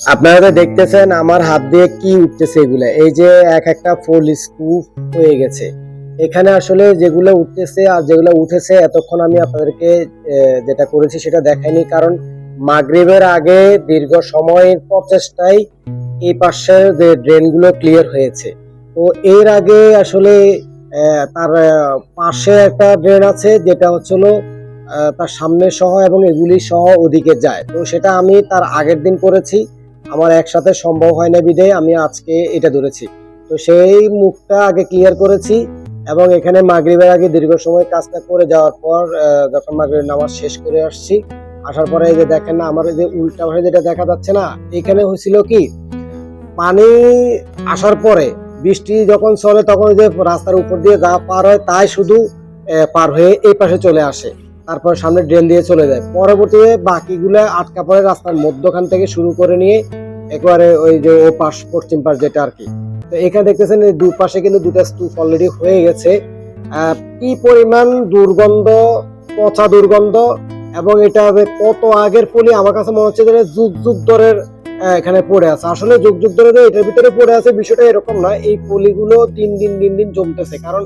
আপনারা তো দেখতেছেন আমার হাত দিয়ে কি উঠতেছে এগুলা। এই যে এক একটা ফুল স্কুপ হয়ে গেছে। এখানে আসলে যেগুলো উঠতেছে আর যেগুলো উঠেছে, এতক্ষণ আমি আপনাদেরকে যেটা করেছি সেটা দেখাইনি। কারণ মাগরিবের আগে দীর্ঘ সময়ের প্রচেষ্টায় এই পাশের যে ড্রেনগুলো ক্লিয়ার হয়েছে। তো এর আগে আসলে তার পাশে একটা ড্রেন আছে যেটা হচ্ছিল তার সামনে সহ এবং এগুলি সহ ওদিকে যায়। তো সেটা আমি তার আগের দিন করেছি। আমার একসাথে সম্ভব হয় না বিদে, আমি আজকে এটা ধরেছি। তো সেই মুখটা আগে ক্লিয়ার করেছি এবং এখানে মাগরিবের আগে দীর্ঘ সময় কাজটা করে যাওয়ার পর যখন মাগরিব নামাজ শেষ করে আসছি, আসার পরে এই যে দেখেন না, আমার যে উল্টা ভাবে যেটা দেখা যাচ্ছে না, এখানে হয়েছিল কি, পানি আসার পরে বৃষ্টি যখন চলে তখন যে রাস্তার উপর দিয়ে যা পার হয়, তাই শুধু পার হয়ে এই পাশে চলে আসে। তারপর সামনে ড্রেন দিয়ে চলে যায়। পরবর্তীতে বাকিগুলো আটকা পড়ে রাস্তার মধ্যখান থেকে শুরু করে নিয়ে একবারে ওই যে ও পাশ, পশ্চিম পাশ যেটা আর কি। তো এখানে দেখতেছেন এই দুপাশে কিন্তু দুটা স্তূপ অলরেডি হয়ে গেছে। কি পরিমাণ দুর্গন্ধ, পচা দুর্গন্ধ, এবং এটা কত আগের ফলি আমার কাছে মনে হচ্ছে যে যুগ যুগ ধরের এখানে পড়ে আছে। আসলে যুগ যুগ ধরে যে এটার ভিতরে পড়ে আছে বিষয়টা এরকম না। এই পলিগুলো দিন দিন দিন দিন জমতেছে। কারণ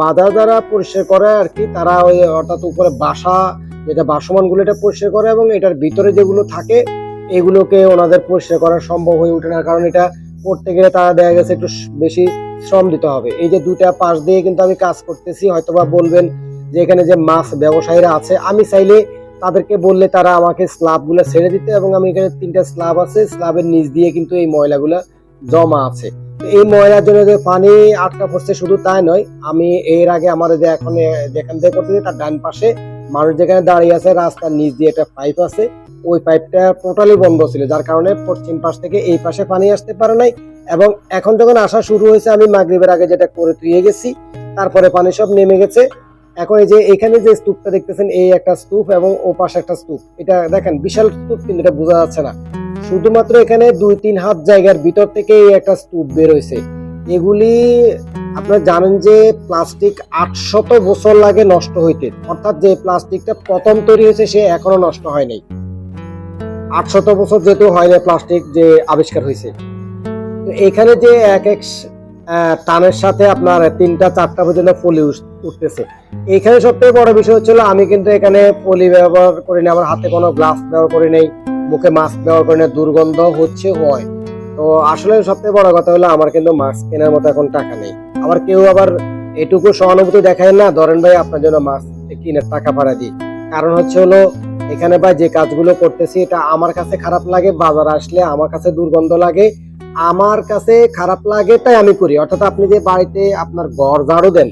বাধা যারা পরিষ্কার করে আর কি, তারা ওই অর্থাৎ উপরে বাসা, যেটা বাসমানগুলো এটা পরিষ্কার করে, এবং এটার ভিতরে যেগুলো থাকে এগুলোকে ওনাদের পরিষ্কার করা সম্ভব হয়ে ওঠে না, কারণ এটা করতে গেলে তারা দেখা গেছে একটু বেশি শ্রম দিতে হবে। এই যে দুইটা পাশ দিয়ে কিন্তু আমি কাজ করতেছি, হয়তোবা বলবেন যে এখানে যে মাছ ব্যবসায়ীরা আছে, আমি চাইলে তাদেরকে বললে তারা আমাকে স্ল্যাবগুলো ছেড়ে দিতে এবং আমি এখানে তিনটা স্ল্যাব আছে, স্ল্যাবের নিচ দিয়ে কিন্তু এই ময়লাগুলো জমা আছে। এই ময়লার জন্য যে পানি আটকা পড়ছে শুধু তাই নয়, আমি এর আগে আমাদের যে এখন, যেখান থেকে করতেছি তার ডান পাশে মানুষ যেখানে দাঁড়িয়ে আছে রাস্তার নিচ দিয়ে একটা পাইপ আছে ওই পাইপটা টোটালি বন্ধ ছিল, যার কারণে পশ্চিম পাশ থেকে এই পাশে পানি আসতে পারে নাই এবং এখন যখন আসা শুরু হয়েছে, আমি মাগরিবের আগে যেটা করে তুইয়ে গেছি, তারপরে পানি সব নেমে গেছে। এখন এই যে এখানে যে স্তূপটা দেখতেছেন, এই একটা স্তূপ এবং ও পাশে একটা স্তূপ। এটা দেখেন, বিশাল স্তূপ, কিন্তু এটা বোঝা যাচ্ছে না। শুধুমাত্র এখানে দুই তিন হাত জায়গার ভিতর থেকে এই একটা স্তূপ বের হয়েছে। এগুলি আপনারা জানেন যে প্লাস্টিক আটশত বছর লাগে নষ্ট হইতে। অর্থাৎ যে প্লাস্টিকটা প্রথম তৈরি হয়েছে, সে এখনও নষ্ট হয় নাই। আটশত বছর যেহেতু হয় না প্লাস্টিক যে আবিষ্কার হয়েছে। এখানে যে এক এক টানের সাথে আপনার তিনটা, চারটা পর্যন্ত ফলি উঠতেছে। এখানে সবথেকে বড় বিষয় হচ্ছিল, আমি কিন্তু এখানে পলি ব্যবহার করি না আমার হাতে কোনো গ্লাস ব্যবহার করি নাই, মুখে মাস্ক ব্যবহার করি না দুর্গন্ধ হচ্ছে হয়। তো আসলে সবথেকে বড় কথা হলো, আমার কিন্তু মাস্ক কেনার মতো এখন টাকা নেই। আবার কেউ আবার এটুকু সহানুভূতি দেখায় না, ধরেন ভাই আপনার জন্য মাস্ক কিনে টাকা ভাড়া দিই। কারণ হচ্ছে হলো এখানে ভাই যে কাজগুলো করতেছি এটা আমার কাছে খারাপ লাগে বাজার আসলে আমার কাছে দুর্গন্ধ লাগে। আমার কাছে খারাপ লাগে তাই আমি করি। অর্থাৎ আপনি যে বাড়িতে আপনার ঘর ঝাড়ু দেন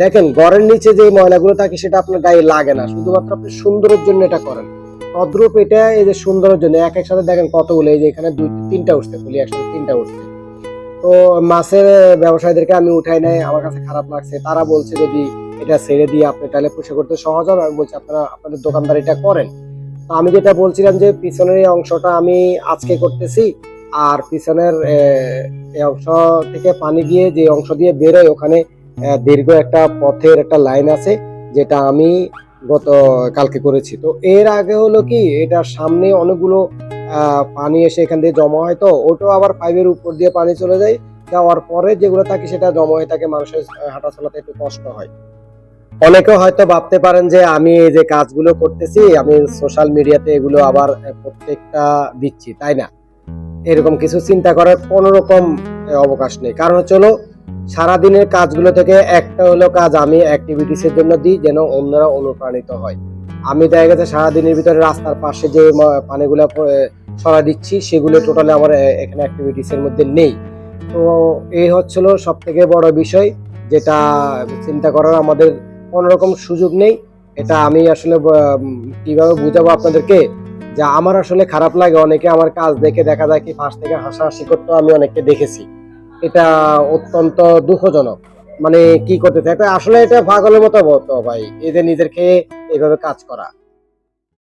দেখেন ঘরের নিচে যে ময়লাগুলো থাকে সেটা আপনার গায়ে লাগে না। শুধুমাত্র আপনি সুন্দরের জন্য এটা করেন। তদ্রূপ এটা এই যে সুন্দরের জন্য। এক এক সাথে দেখেন কতগুলো এই যে এখানে দুই তিনটা উঠছে ফুলি একসাথে তিনটা উঠছে। তো মাছের ব্যবসায়ীদেরকে আমি উঠাই নাই আমার কাছে খারাপ লাগছে। তারা বলছে যদি এটা ছেড়ে দিয়ে আপনি তাহলে পয়সা করতে সহজ হবে। আমি বলছি, আপনারা, আপনাদের দোকানদারিটা করেন। তো আমি যেটা বলছিলাম যে, পিছনের এই অংশটা আমি আজকে করতেছি, আর পিছনের এই অংশ থেকে পানি গিয়ে যে অংশ দিয়ে বেরোয়, ওখানে দীর্ঘ একটা পথের একটা লাইন আছে, যেটা আমি গত, কালকে করেছি। তো এর আগে হলো কি, এটার সামনে অনেকগুলো পানি এসে এখান দিয়ে জমা হয়। তো ওটাও আবার পাইপের উপর দিয়ে পানি চলে যায়, যাওয়ার পরে যেগুলো থাকে সেটা জমা হয়ে থাকে, মানুষের হাঁটা চলাতে একটু কষ্ট হয়। অনেকে হয়তো ভাবতে পারেন যে আমি এই যে কাজগুলো করতেছি, আমি সোশ্যাল মিডিয়াতে এগুলো আবার প্রত্যেকটা দিচ্ছি, তাই না? এরকম কিছু চিন্তা করার কোনো রকম অবকাশ নেই। কারণ হলো, সারাদিনের কাজগুলো থেকে একটা হলো কাজ আমি অ্যাক্টিভিটিস এর জন্য দিই যেন অন্যরা অনুপ্রাণিত হয়। আমি দেখা গেছে সারাদিনের ভিতরে রাস্তার পাশে যে পানিগুলো সরা দিচ্ছি, সেগুলো টোটালি আমার এখানে অ্যাক্টিভিটিস এর মধ্যে নেই। তো এই হচ্ছিল সব থেকে বড় বিষয়, যেটা চিন্তা করার আমাদের কোনো রকম সুযোগ নেই। এটা আমি আসলে কীভাবে বুঝাবো আপনাদেরকে? যে আমার আসলে খারাপ লাগে, অনেকে আমার কাজ দেখে দেখা যায় কি ফার্স্ট থেকে হাসাহাসি করতে, আমি অনেককে দেখেছি। এটা অত্যন্ত দুঃখজনক। মানে কি করতে এটা আসলে এটা পাগলের মতো ভাই এদের নিজের খেয়ে এইভাবে কাজ করা।